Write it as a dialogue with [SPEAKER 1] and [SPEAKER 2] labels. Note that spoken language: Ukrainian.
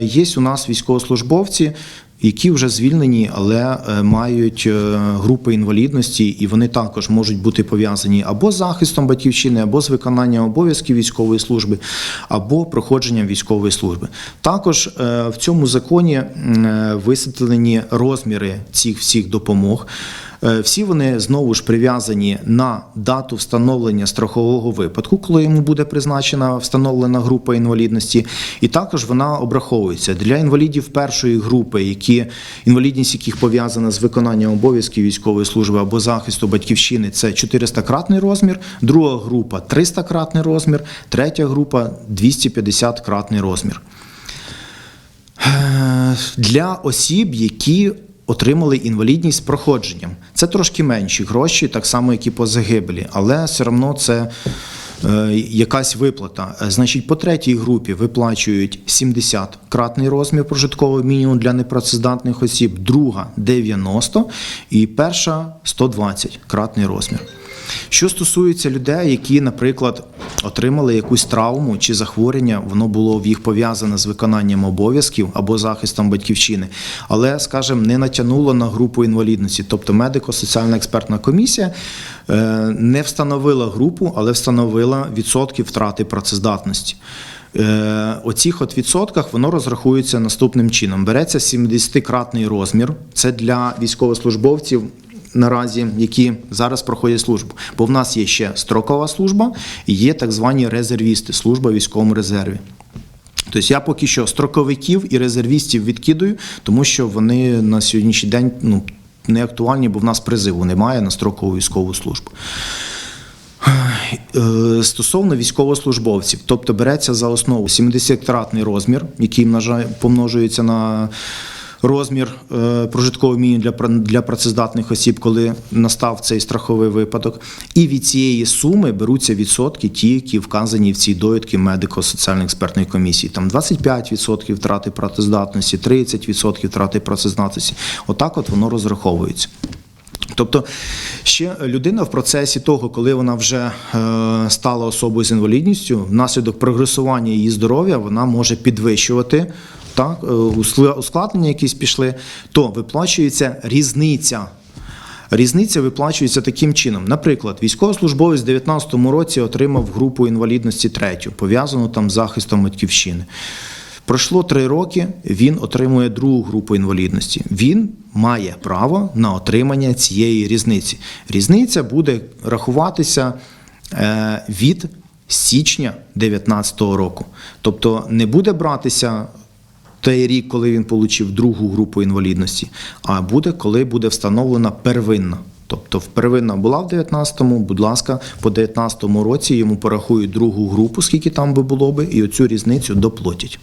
[SPEAKER 1] Є у нас військовослужбовці, які вже звільнені, але е, мають е, групи інвалідності, і вони також можуть бути пов'язані або з захистом батьківщини, або з виконанням обов'язків військової служби, або проходженням військової служби. Також е, в цьому законі висвітлені розміри цих всіх допомог. Всі вони знову ж прив'язані на дату встановлення страхового випадку, коли йому буде призначена встановлена група інвалідності, і також вона обраховується для інвалідів першої групи, які інвалідність яких пов'язана з виконанням обов'язків військової служби або захисту батьківщини. Це 400-кратний розмір, друга група 300-кратний розмір, третя група 250-кратний розмір. Е, Для осіб, які отримали інвалідність з проходженням. Це трошки менші гроші, так само, як і по загибелі, але все одно це якась виплата. Е, Значить, по третій групі виплачують 70-кратний розмір прожиткового мінімуму для непрацездатних осіб, друга 90 і перша 120-кратний розмір. Що стосується людей, які, наприклад, отримали якусь травму чи захворювання, воно було в їх пов'язане з виконанням обов'язків або захистом батьківщини, але, скажімо, не натягнуло на групу інвалідності. Тобто медико-соціальна експертна комісія е, не встановила групу, але встановила відсотки втрати працездатності. Е, Оцих от відсотках воно розрахується наступним чином: береться 70-кратний розмір. Це для військовослужбовців наразі, які зараз проходять службу. Бо в нас є ще строкова служба і є так звані резервісти, служба в військовому резерві. Тобто я поки що строковиків і резервістів відкидаю, тому що вони на сьогоднішній день ну, не актуальні, бо в нас призиву немає на строкову військову службу. Е, Стосовно військовослужбовців, тобто береться за основу 70-кратний розмір, який множа- помножується на розмір е, прожиткового мінімуму для, для працездатних осіб, коли настав цей страховий випадок. І від цієї суми беруться відсотки, ті, які вказані в цій довідці медико-соціальної експертної комісії. Там 25% втрати працездатності, 30% втрати працездатності. Отак от воно розраховується. Тобто ще людина в процесі того, коли вона вже е, стала особою з інвалідністю, внаслідок прогресування її здоров'я вона може підвищувати так, е, ускладнення якісь пішли, то виплачується різниця. Різниця виплачується таким чином. Наприклад, військовослужбовець в 2019 році отримав групу інвалідності третю, пов'язану там з захистом батьківщини. Пройшло три роки, він отримує другу групу інвалідності. Він має право на отримання цієї різниці. Різниця буде рахуватися е, від січня 2019 року. Тобто не буде братися той рік, коли він отримав другу групу інвалідності, а буде, коли буде встановлена первинна. Тобто первинна була в 19-му, будь ласка, по 19-му році йому порахують другу групу, скільки там би було би, і оцю різницю доплатять.